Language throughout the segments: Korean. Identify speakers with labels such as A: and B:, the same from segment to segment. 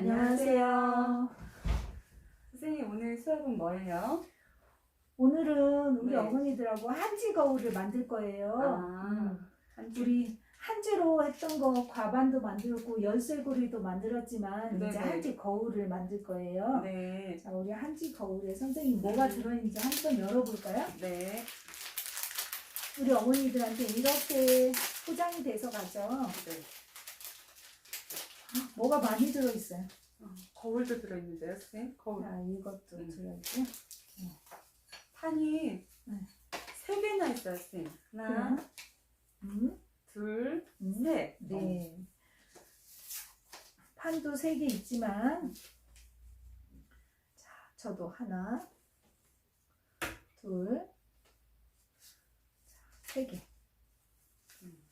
A: 안녕하세요.
B: 선생님 오늘 수업은 뭐예요?
A: 오늘은 우리
B: 네.
A: 어머니들하고 한지 거울을 만들 거예요.
B: 아,
A: 음,
B: 한지.
A: 우리 한지로 했던 거 과반도 만들고 열쇠고리도 만들었지만
B: 네네.
A: 이제 한지 거울을 만들 거예요.
B: 네,
A: 자, 우리 한지 거울에 선생님 뭐가
B: 음.
A: 들어있는지 한번 열어볼까요?
B: 네,
A: 우리 어머니들한테 이렇게 포장이 돼서 가죠.
B: 네.
A: 뭐가 많이 들어있어요.
B: 어, 거울도 들어있는데요, 선생님? 거울.
A: 자, 이것도
B: 음.
A: 들어있고.
B: 판이
A: 네.
B: 세 개나 있어요, 선생님. 하나?
A: 음,
B: 둘,
A: 음.
B: 셋.
A: 네. 판도 세 개 있지만, 자, 저도 하나, 둘, 자, 세 개.
B: 음.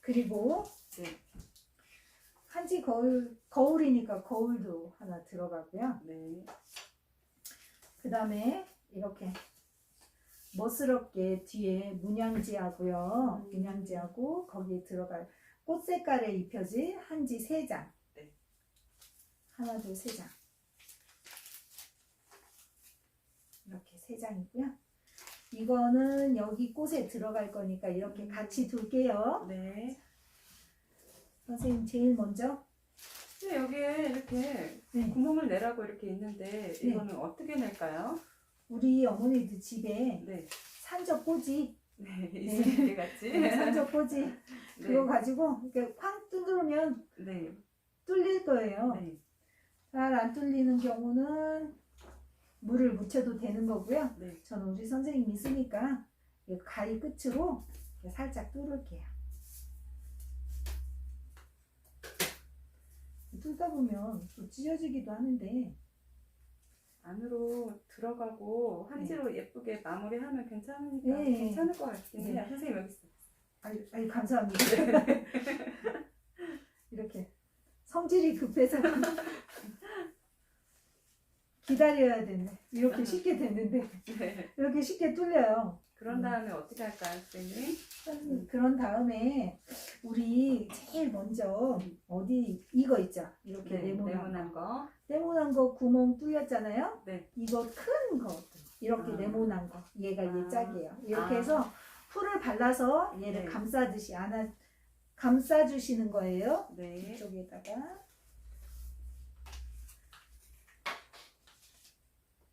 A: 그리고
B: 네,
A: 한지 거울, 거울이니까 거울도 하나 들어가고요.
B: 네,
A: 그 다음에 이렇게 멋스럽게 뒤에 문양지하고요.
B: 음.
A: 문양지하고 거기에 들어갈 꽃 색깔에 입혀진 한지 세 장.
B: 네.
A: 하나, 둘, 세 장. 이렇게 세 장이고요. 이거는 여기 꽃에 들어갈 거니까 이렇게
B: 음.
A: 같이 둘게요.
B: 네.
A: 선생님 제일 먼저
B: 근데 여기에 이렇게
A: 네.
B: 구멍을 내라고 이렇게 있는데 이거는 어떻게 낼까요?
A: 우리 어머니들 집에
B: 네,
A: 산적 꼬지,
B: 네, 있을 때 같이.
A: 산적 꼬지
B: 네,
A: 그거 가지고 이렇게 쾅 뚫으면
B: 네,
A: 뚫릴 거예요.
B: 네,
A: 잘 안 뚫리는 경우는 물을 묻혀도 되는 거고요.
B: 네.
A: 저는 우리 선생님이 쓰니까 이 가위 끝으로 이렇게 살짝 뚫을게요. 뚫다 보면 또 찢어지기도 하는데
B: 안으로 들어가고 한지로 예쁘게 마무리하면 괜찮으니까
A: 네.
B: 괜찮을 것 같긴 해요.
A: 네.
B: 선생님 여기 있어요.
A: 아이, 아이 감사합니다. 이렇게 성질이 급해서 기다려야 되네. 이렇게 쉽게 됐는데
B: 네.
A: 이렇게 쉽게 뚫려요.
B: 그런
A: 음.
B: 다음에 어떻게 할까요, 선생님?
A: 음, 그런 다음에 우리 제일 먼저 어디 이거 있죠? 이렇게
B: 네,
A: 네모난 거.
B: 네모난 거.
A: 네모난 거 구멍 뚫렸잖아요.
B: 네.
A: 이거 큰 거 이렇게
B: 아.
A: 네모난 거 얘가
B: 아.
A: 얘 짝이에요. 이렇게
B: 아.
A: 해서 풀을 발라서 얘를
B: 네.
A: 감싸듯이 안아 감싸 주시는 거예요.
B: 네.
A: 이쪽에다가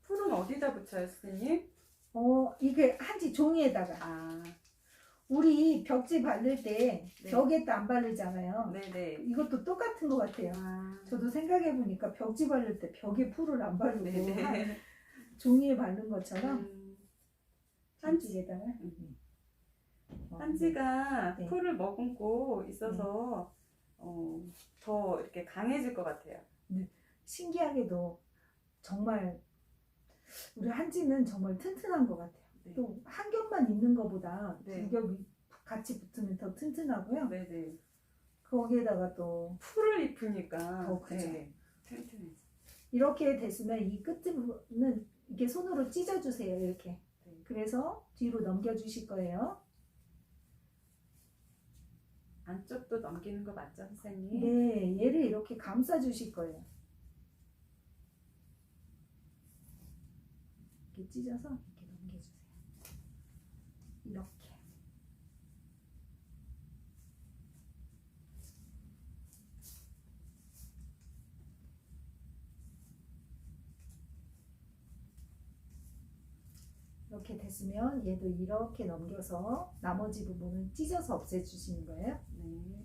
B: 풀은 어디다 붙여요, 선생님?
A: 어 이게 한지 종이에다가
B: 아,
A: 우리 벽지 바를 때
B: 네.
A: 벽에다 안 바르잖아요.
B: 네네.
A: 이것도 똑같은 것 같아요.
B: 아,
A: 저도 생각해 보니까 벽지 바를 때 벽에 풀을 안 바르고
B: 네네.
A: 한- 종이에 바른 것처럼
B: 음,
A: 한지에다가
B: 음.
A: 어,
B: 한지가
A: 네.
B: 풀을 머금고 있어서 어, 더 이렇게 강해질 것 같아요.
A: 신기하게도 정말 우리 한지는 정말 튼튼한 것 같아요.
B: 네.
A: 또 한 겹만 있는 것보다
B: 네.
A: 두 겹이 같이 붙으면 더 튼튼하고요.
B: 네네.
A: 거기에다가 또
B: 풀을 입으니까
A: 더 크죠.
B: 네, 튼튼해져.
A: 이렇게 됐으면 이 끝부분은 이렇게 손으로 찢어주세요. 이렇게.
B: 네.
A: 그래서 뒤로 넘겨주실 거예요.
B: 안쪽도 넘기는 거 맞죠, 선생님?
A: 네, 얘를 이렇게 감싸 주실 거예요. 이렇게 찢어서 이렇게 넘겨주세요. 이렇게. 이렇게 됐으면 얘도 이렇게 넘겨서 나머지 부분은 찢어서 없애주시는 거예요.
B: 네.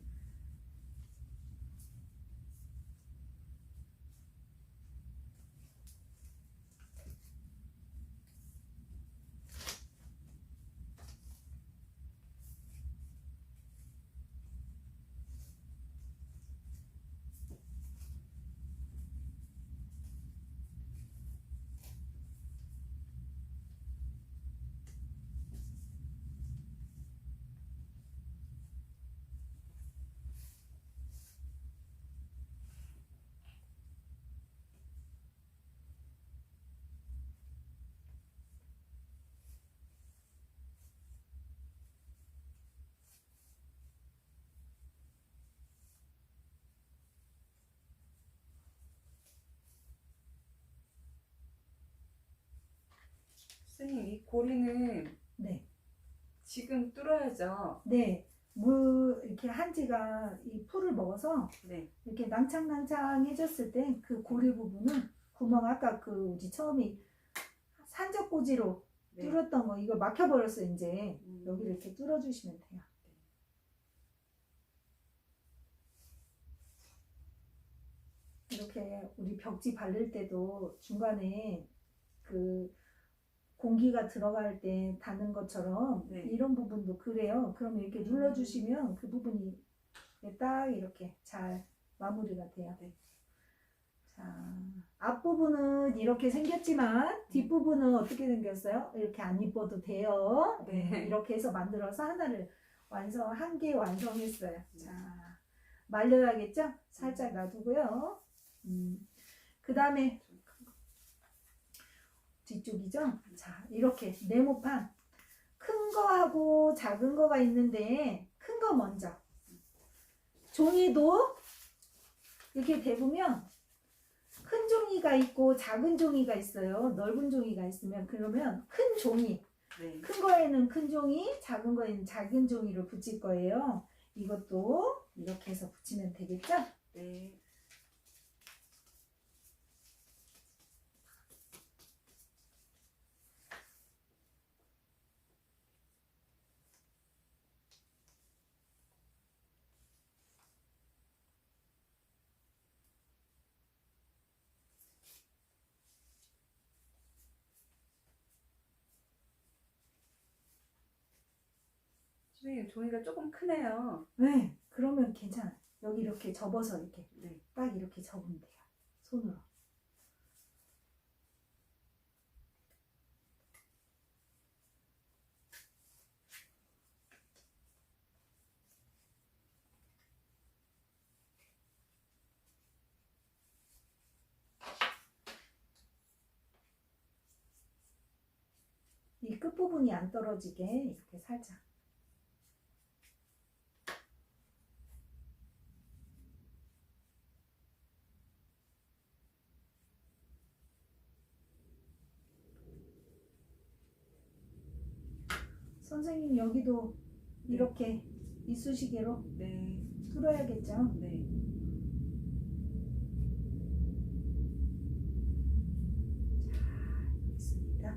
B: 선생님 이 고리는
A: 네.
B: 지금 뚫어야죠.
A: 네. 물 이렇게 한지가 이 풀을 먹어서
B: 네.
A: 이렇게 낭창낭창해졌을 때 그 고리 부분은 구멍 아까 그 우리 처음에 산적꽂이로
B: 네.
A: 뚫었던 거 이거 막혀버렸어 이제
B: 음,
A: 여기를 이렇게 뚫어주시면 돼요. 이렇게 우리 벽지 바를 때도 중간에 그 공기가 들어갈 때 닿는 것처럼
B: 네.
A: 이런 부분도 그래요. 그러면 이렇게
B: 음.
A: 눌러주시면 그 부분이 딱 이렇게 잘 마무리가 돼요.
B: 네.
A: 자, 앞부분은 이렇게 생겼지만 뒷부분은 어떻게 생겼어요? 이렇게 안 이뻐도 돼요.
B: 네.
A: 이렇게 해서 만들어서 하나를 완성, 한 개 완성했어요. 자, 말려야겠죠? 살짝 놔두고요. 음, 그 다음에 뒤쪽이죠? 자, 이렇게 네모판. 큰 거하고 작은 거가 있는데, 큰 거 먼저. 종이도 이렇게 대보면 큰 종이가 있고 작은 종이가 있어요. 넓은 종이가 있으면 그러면 큰 종이,
B: 네.
A: 큰 거에는 큰 종이, 작은 거에는 작은 종이를 붙일 거예요. 이것도 이렇게 해서 붙이면 되겠죠?
B: 네. 선생님 종이가 조금 크네요.
A: 네, 그러면 괜찮아요. 여기 이렇게 접어서 이렇게
B: 네.
A: 딱 이렇게 접으면 돼요. 손으로. 이 끝부분이 안 떨어지게 이렇게 살짝 선생님 여기도 이렇게 이쑤시개로
B: 네.
A: 뚫어야겠죠?
B: 네.
A: 있습니다.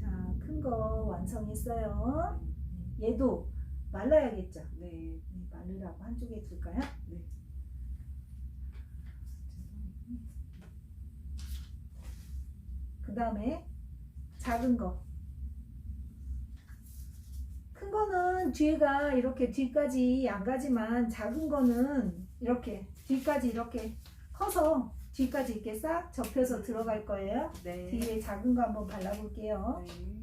A: 자, 큰 거 완성했어요. 얘도 말라야겠죠?
B: 네.
A: 네, 마르라고 한쪽에 둘까요?
B: 네.
A: 그 다음에 작은 거. 큰 거는 뒤가 이렇게 뒤까지 안 가지만 작은 거는 이렇게 뒤까지 이렇게 커서 뒤까지 이렇게 싹 접혀서 들어갈 거예요.
B: 네.
A: 뒤에 작은 거 한번 발라볼게요.
B: 네.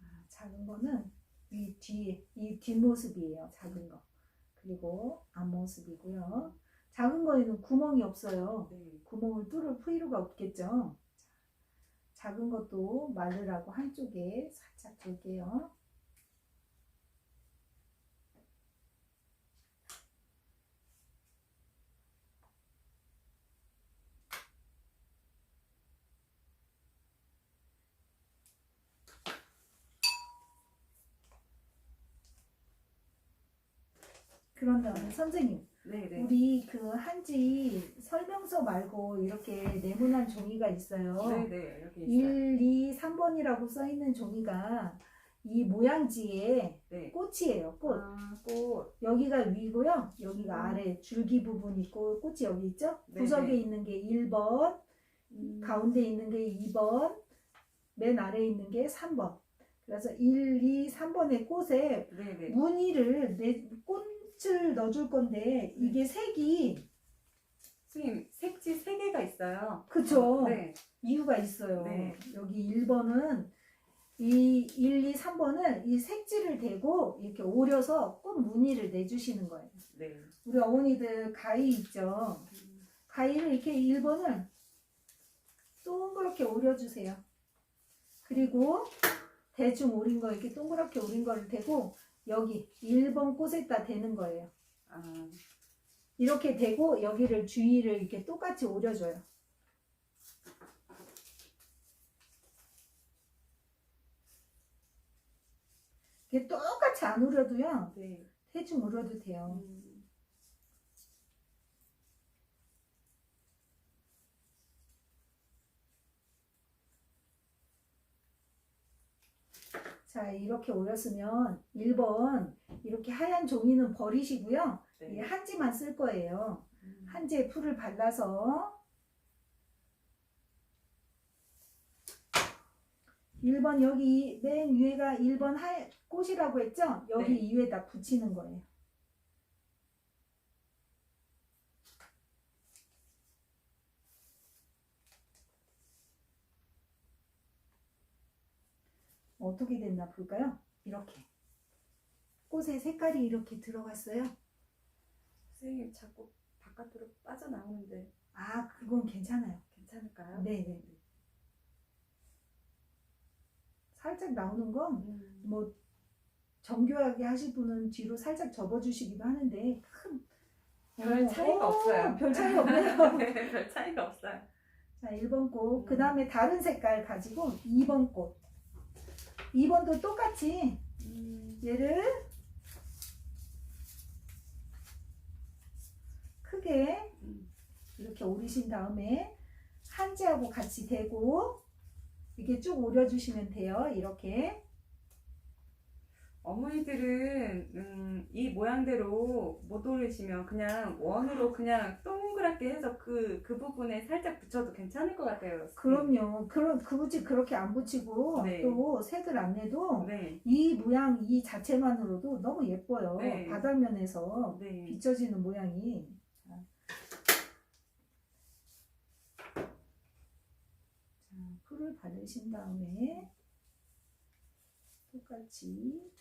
A: 아, 작은 거는 이 뒤에 이 뒷모습이에요. 작은 거. 그리고 앞모습이고요. 작은 거에는 구멍이 없어요.
B: 네.
A: 구멍을 뚫을 필요가 없겠죠. 자, 작은 것도 마르라고 한쪽에 살짝 둘게요. 그 그런 다음에 선생님,
B: 네네.
A: 우리 그 한지 설명서 말고 이렇게 네모난 종이가 있어요.
B: 네네 여기 있어요.
A: 1, 2, 3번이라고 써 있는 종이가 이 모양지에
B: 네.
A: 꽃이에요. 꽃.
B: 아, 꽃.
A: 여기가 위고요. 여기가
B: 음.
A: 아래 줄기 부분 있고 꽃이 여기 있죠?
B: 네,
A: 구석에
B: 네.
A: 있는 게 1번,
B: 음,
A: 가운데 있는 게 2번, 맨 아래에 있는 게 3번. 그래서 1, 2, 3번의 꽃에
B: 네네.
A: 무늬를 내꽃 을 넣어줄 건데 이게 색이
B: 선생님 색지 세 개가 있어요.
A: 그쵸?
B: 네.
A: 이유가 있어요.
B: 네.
A: 여기 1번은 이 1, 2, 3번을 이 색지를 대고 이렇게 오려서 꽃 무늬를 내주시는 거예요.
B: 네.
A: 우리 어머니들 가위 있죠?
B: 음,
A: 가위를 이렇게 1번을 동그랗게 오려주세요. 그리고 대충 오린 거 이렇게 동그랗게 오린 거를 대고 여기 1번 꽃에다 대는 거예요.
B: 아,
A: 이렇게 대고 여기를 주위를 이렇게 똑같이 오려줘요. 이게 똑같이 안 오려도요.
B: 네.
A: 대충 오려도 돼요.
B: 음,
A: 자, 이렇게 오렸으면 1번 이렇게 하얀 종이는 버리시고요. 이
B: 네.
A: 한지만 쓸 거예요.
B: 음,
A: 한지에 풀을 발라서 1번 여기 맨 위에가 1번 하 꽃이라고 했죠? 여기
B: 네.
A: 위에다 붙이는 거예요. 어떻게 됐나 볼까요? 이렇게 꽃의 색깔이 이렇게 들어갔어요.
B: 선생님 자꾸 바깥으로 빠져나오는데
A: 아, 그건 괜찮아요.
B: 괜찮을까요?
A: 네네. 살짝 나오는 건
B: 음,
A: 뭐 정교하게 하실 분은 뒤로 살짝 접어주시기도 하는데
B: 큰별
A: 어,
B: 차이가
A: 어,
B: 없어요.
A: 별 차이 없네요.
B: 네, 별 차이가 없어요.
A: 자, 1번 꽃.
B: 음.
A: 그 다음에 다른 색깔 가지고 2번 꽃. 2번도 똑같이
B: 음,
A: 얘를 크게
B: 음,
A: 이렇게 오리신 다음에 한지하고 같이 대고 이렇게 쭉 오려주시면 돼요. 이렇게.
B: 어머니들은 음, 이 모양대로 못 올리시면 그냥 원으로 그냥 동그랗게 해서 그, 그 부분에 살짝 붙여도 괜찮을 것 같아요.
A: 그럼요. 그럼 굳이 그렇게 안 붙이고
B: 네.
A: 또 색을 안 내도
B: 네,
A: 이 모양 이 자체만으로도 너무 예뻐요.
B: 네.
A: 바닥면에서
B: 네.
A: 비춰지는 모양이. 자, 자, 풀을 바르신 다음에 똑같이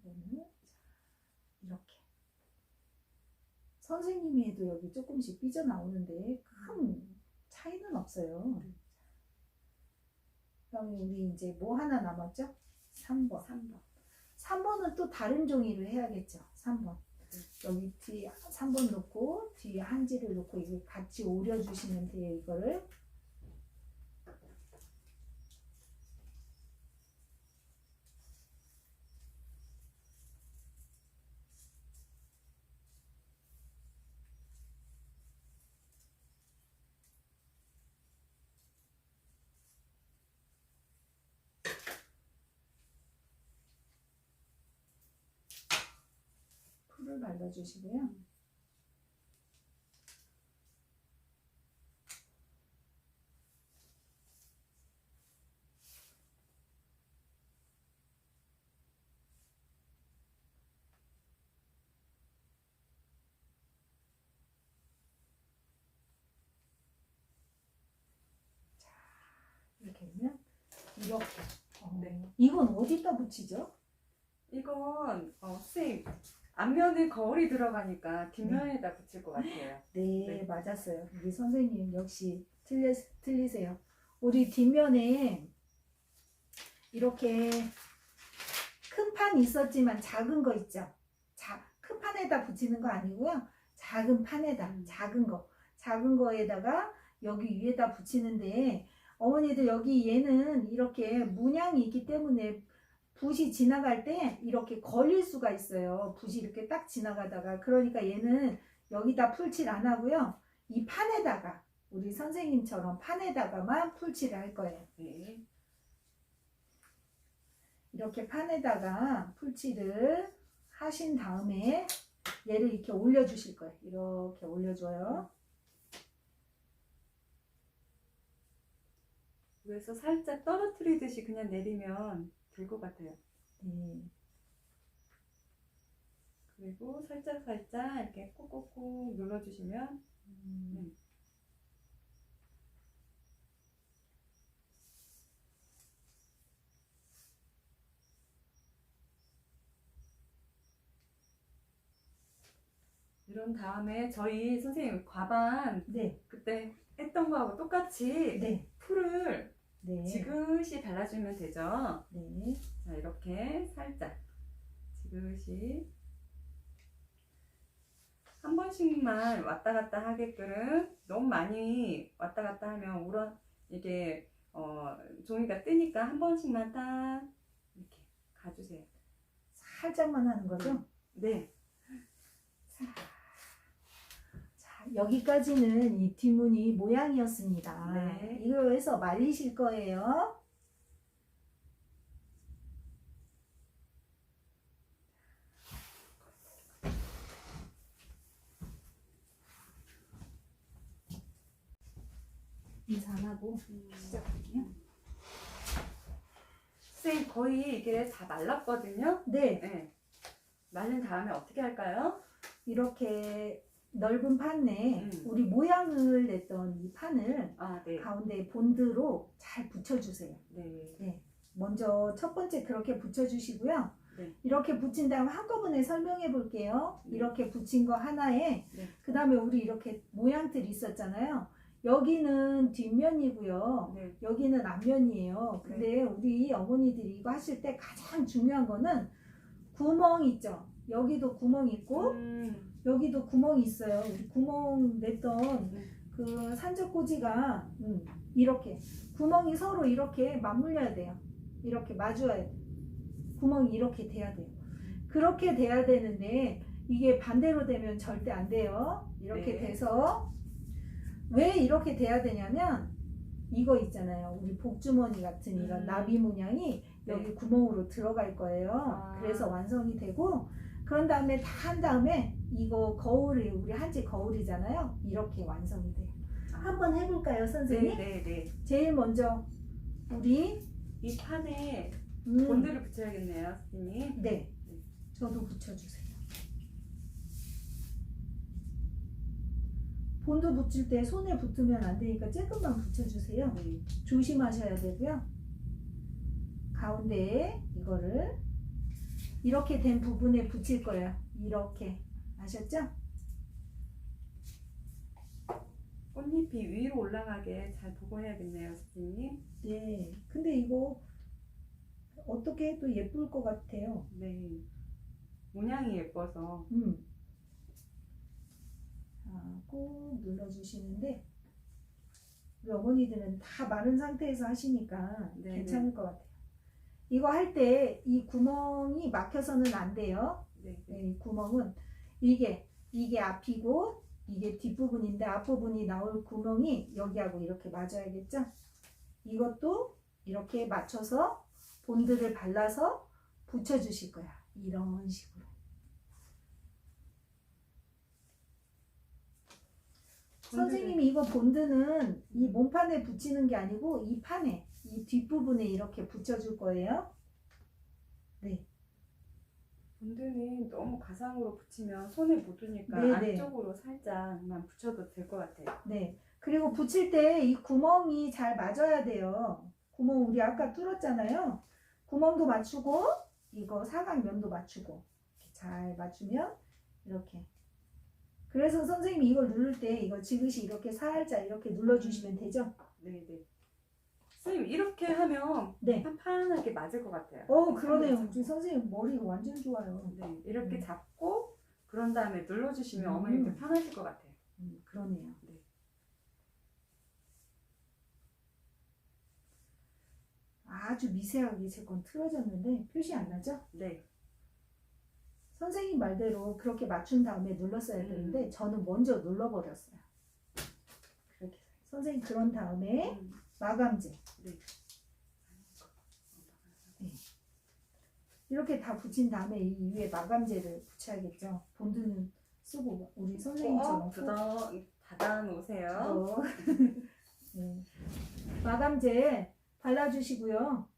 A: 이거는 자, 이렇게 선생님이 해도 여기 조금씩 삐져나오는데 큰 차이는 없어요. 그다음에 우리 이제 뭐 하나 남았죠? 3번.
B: 3번.
A: 3번은 또 다른 종이를 해야겠죠. 3번. 여기 뒤에 3번 놓고 뒤에 한지를 놓고 이거 같이 오려주시면 돼요. 이거를. 풀을 발라주시고요. 자, 이렇게 하면 이렇게. 어,
B: 네.
A: 이건 어디다 붙이죠?
B: 이건 어, 선생님 앞면에 거울이 들어가니까 뒷면에다 붙일 것 같아요.
A: 네,
B: 네.
A: 맞았어요. 우리 선생님 역시 틀리, 틀리세요. 우리 뒷면에 이렇게 큰 판 있었지만 작은 거 있죠? 자, 큰 판에다 붙이는 거 아니고요. 작은 판에다,
B: 음.
A: 작은 거. 작은 거에다가 여기 위에다 붙이는데 어머니들 여기 얘는 이렇게 문양이 있기 때문에 붓이 지나갈 때 이렇게 걸릴 수가 있어요. 붓이 이렇게 딱 지나가다가 그러니까 얘는 여기다 풀칠 안 하고요. 이 판에다가 우리 선생님처럼 판에다가만 풀칠을 할 거예요.
B: 네.
A: 이렇게 판에다가 풀칠을 하신 다음에 얘를 이렇게 올려주실 거예요. 이렇게 올려줘요.
B: 위에서 살짝 떨어뜨리듯이 그냥 내리면 될것 같아요.
A: 네.
B: 그리고 살짝 살짝 이렇게 꾹꾹꾹 눌러주시면
A: 음,
B: 이런 다음에 저희 선생님 과반
A: 네,
B: 그때 했던 거하고 똑같이
A: 네,
B: 풀을
A: 네,
B: 지그시 발라주면 되죠.
A: 네,
B: 자 이렇게 살짝 지그시 한 번씩만 왔다 갔다 하게끔 너무 많이 왔다 갔다 하면 우러 이게 어, 종이가 뜨니까 한 번씩만 딱 이렇게 가주세요.
A: 살짝만 하는 거죠.
B: 네.
A: 자, 여기까지는 이 뒷무늬 모양이었습니다.
B: 네.
A: 이거 해서 말리실 거예요. 인사 안 하고 시작할게요.
B: 선생님 거의 이게 다 말랐거든요.
A: 네,
B: 네. 말린 다음에 어떻게 할까요?
A: 이렇게 넓은 판에
B: 음.
A: 우리 모양을 냈던 이 판을
B: 아 네.
A: 가운데 본드로 잘 붙여주세요.
B: 네.
A: 먼저 첫 번째 그렇게 붙여주시고요.
B: 네.
A: 이렇게 붙인 다음 한꺼번에 설명해 볼게요.
B: 네.
A: 이렇게 붙인 거 하나에
B: 네.
A: 그 다음에 우리 이렇게 모양들이 있었잖아요. 여기는 뒷면이고요.
B: 네.
A: 여기는 앞면이에요. 근데 우리 어머니들이 이거 하실 때 가장 중요한 거는 구멍 있죠. 여기도 구멍 있고
B: 음,
A: 여기도 구멍이 있어요. 우리 구멍 냈던
B: 네.
A: 그 산적꽂이가 음, 이렇게 구멍이 서로 이렇게 맞물려야 돼요. 이렇게 마주야 돼. 구멍이 이렇게 돼야 돼요. 그렇게 돼야 되는데 이게 반대로 되면 절대 안 돼요. 이렇게
B: 네.
A: 돼서 왜 이렇게 돼야 되냐면 이거 있잖아요. 우리 복주머니 같은 이런
B: 음.
A: 나비 문양이 여기
B: 네.
A: 구멍으로 들어갈 거예요.
B: 아.
A: 그래서 완성이 되고 그런 다음에 다 한 다음에 이거 거울이 우리 한지 거울이잖아요. 이렇게 완성이 돼요. 한번 해볼까요, 선생님?
B: 네 네 네.
A: 제일 먼저 우리
B: 이 판에
A: 음,
B: 본드를 붙여야겠네요, 선생님.
A: 네, 저도 붙여주세요. 본드 붙일 때 손에 붙으면 안 되니까 조금만 붙여주세요.
B: 네.
A: 조심하셔야 되고요. 가운데에 이거를 이렇게 된 부분에 붙일 거예요. 이렇게 아셨죠?
B: 꽃잎이 위로 올라가게 잘 보고 해야겠네요, 선생님.
A: 네. 근데 이거 어떻게 해도 예쁠 것 같아요.
B: 네. 모양이 예뻐서.
A: 음. 자, 꾹 눌러주시는데 우리 어머니들은 다 마른 상태에서 하시니까
B: 네,
A: 괜찮을 것 같아요. 이거 할 때 이 구멍이 막혀서는 안 돼요.
B: 네. 네.
A: 네, 이 구멍은 이게 이게 앞이고 이게 뒷부분인데 앞부분이 나올 구멍이 여기하고 이렇게 맞아야겠죠? 이것도 이렇게 맞춰서 본드를 발라서 붙여주실 거야. 이런 식으로. 선생님이 이거 본드는 이 몸판에 붙이는 게 아니고 이 판에 이 뒷부분에 이렇게 붙여줄 거예요.
B: 본드는 너무 가상으로 붙이면 손에 묻으니까
A: 네, 네.
B: 안쪽으로 살짝만 붙여도 될 것 같아요.
A: 네. 그리고 붙일 때 이 구멍이 잘 맞아야 돼요. 구멍 우리 아까 뚫었잖아요. 구멍도 맞추고 이거 사각면도 맞추고 이렇게 잘 맞추면 이렇게. 그래서 선생님이 이걸 누를 때 이거 지그시 이렇게 살짝 이렇게 눌러주시면 되죠.
B: 네, 네. 선생님 이렇게 하면
A: 네.
B: 판판하게 맞을 것 같아요.
A: 어 그러네요. 우리 선생님 머리가 완전 좋아요.
B: 네, 이렇게
A: 음.
B: 잡고 그런 다음에 눌러주시면
A: 음.
B: 어머님들 편하실 것 같아요.
A: 음, 그러네요.
B: 네.
A: 아주 미세하게 제 건 틀어졌는데 표시 안 나죠?
B: 네.
A: 선생님 말대로 그렇게 맞춘 다음에 눌렀어야
B: 음.
A: 되는데 저는 먼저 눌러버렸어요. 그렇게 선생님 그런 다음에
B: 음,
A: 마감제
B: 네.
A: 이렇게 다 붙인 다음에 이 위에 마감제를 붙여야겠죠. 본드는 쓰고 우리 선생님처럼
B: 꼭 뜯어 닫아 놓으세요.
A: 어. 네. 마감제 발라주시고요.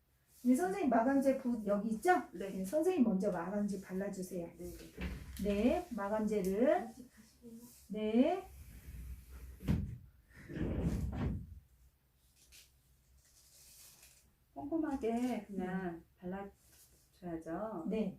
A: 우리 선생님 마감제 붓 여기 있죠?
B: 네.
A: 네, 선생님 먼저 마감제 발라주세요.
B: 네. 네.
A: 네, 마감제를 네.
B: 꼼꼼하게 그냥 발라줘야죠.
A: 네.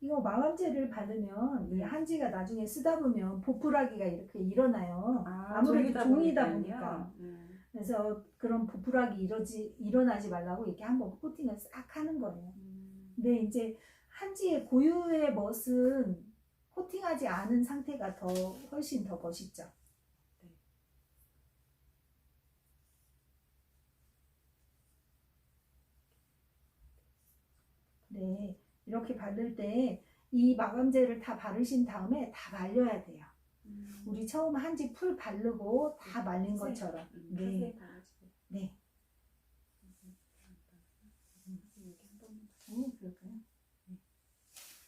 A: 이거 마감제를 바르면 이 한지가 나중에 쓰다 보면 보풀하기가 이렇게 일어나요. 아 무래도 종이다 보니까.
B: 음.
A: 그래서 그런 보풀하기 이러지, 일어나지 말라고 이렇게 한번 코팅을 싹 하는 거예요.
B: 음.
A: 근데 이제 한지의 고유의 멋은 코팅하지 않은 상태가 더 훨씬 더 멋있죠.
B: 네,
A: 이렇게 바를 때 이 마감제를 다 바르신 다음에 다 말려야 돼요.
B: 음.
A: 우리 처음 한지 풀 바르고 다 말린
B: 세-
A: 것처럼.
B: 음,
A: 네. 네.
B: 한
A: 그럴까요?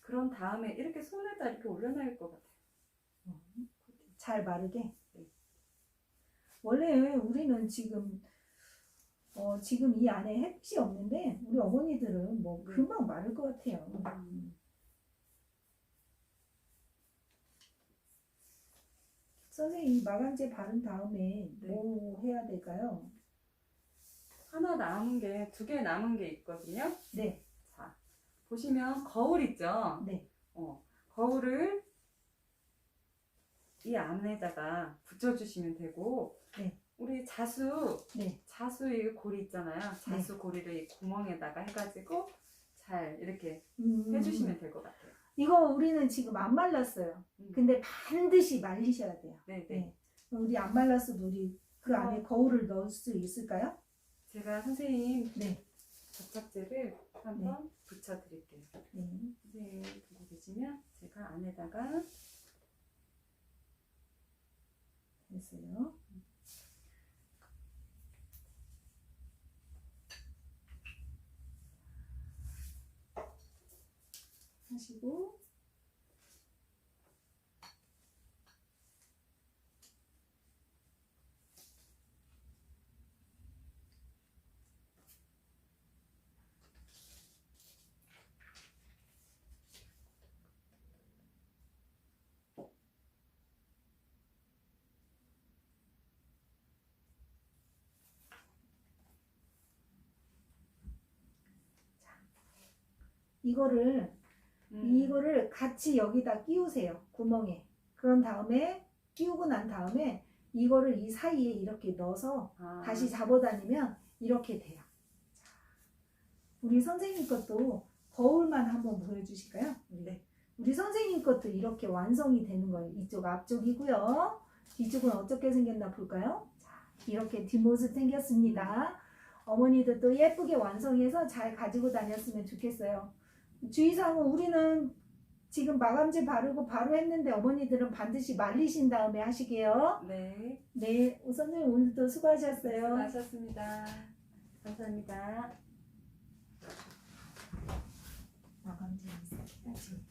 B: 그런 다음에 이렇게 손에다 이렇게 올려놔야 것 같아요.
A: 잘 마르게.
B: 네.
A: 원래 우리는 지금 어, 지금 이 안에 햇빛이 없는데 우리 어머니들은 뭐
B: 네.
A: 금방 마를 것 같아요.
B: 음.
A: 선생님 이 마감제 바른 다음에
B: 네.
A: 뭐 해야 될까요?
B: 하나 남은 게 두 개 남은 게 있거든요.
A: 네,
B: 자 보시면 거울 있죠.
A: 네,
B: 어 거울을 이 안에다가 붙여주시면 되고
A: 네.
B: 우리 자수
A: 네,
B: 자수 이 고리 있잖아요. 자수 고리를 이 구멍에다가 해가지고 잘 이렇게
A: 음,
B: 해주시면 될 것 같아요.
A: 이거 우리는 지금 안 말랐어요.
B: 음.
A: 근데 반드시 말리셔야 돼요.
B: 네, 네.
A: 네. 우리 안 말랐어도 우리 그
B: 어.
A: 안에 거울을 넣을 수 있을까요?
B: 제가 선생님
A: 네,
B: 접착제를 한번 붙여드릴게요.
A: 네.
B: 선생님 보고 계시면 제가 안에다가
A: 됐어요. 하시고. 이거를
B: 음,
A: 이거를 같이 여기다 끼우세요. 구멍에. 그런 다음에 끼우고 난 다음에 이거를 이 사이에 이렇게 넣어서
B: 아,
A: 다시 잡아다니면 이렇게 돼요. 자, 우리 선생님 것도 거울만 한번 보여주실까요? 우리,
B: 네.
A: 우리 선생님 것도 이렇게 완성이 되는 거예요. 이쪽 앞쪽이고요. 뒤쪽은 어떻게 생겼나 볼까요? 자, 이렇게 뒷모습 생겼습니다. 어머니도 또 예쁘게 완성해서 잘 가지고 다녔으면 좋겠어요. 주의사항은 우리는 지금 마감제 바르고 바로 했는데 어머니들은 반드시 말리신 다음에 하시게요.
B: 네.
A: 네, 선생님 오늘도 수고하셨어요.
B: 수고하셨습니다. 감사합니다.
A: 마감제 해야지.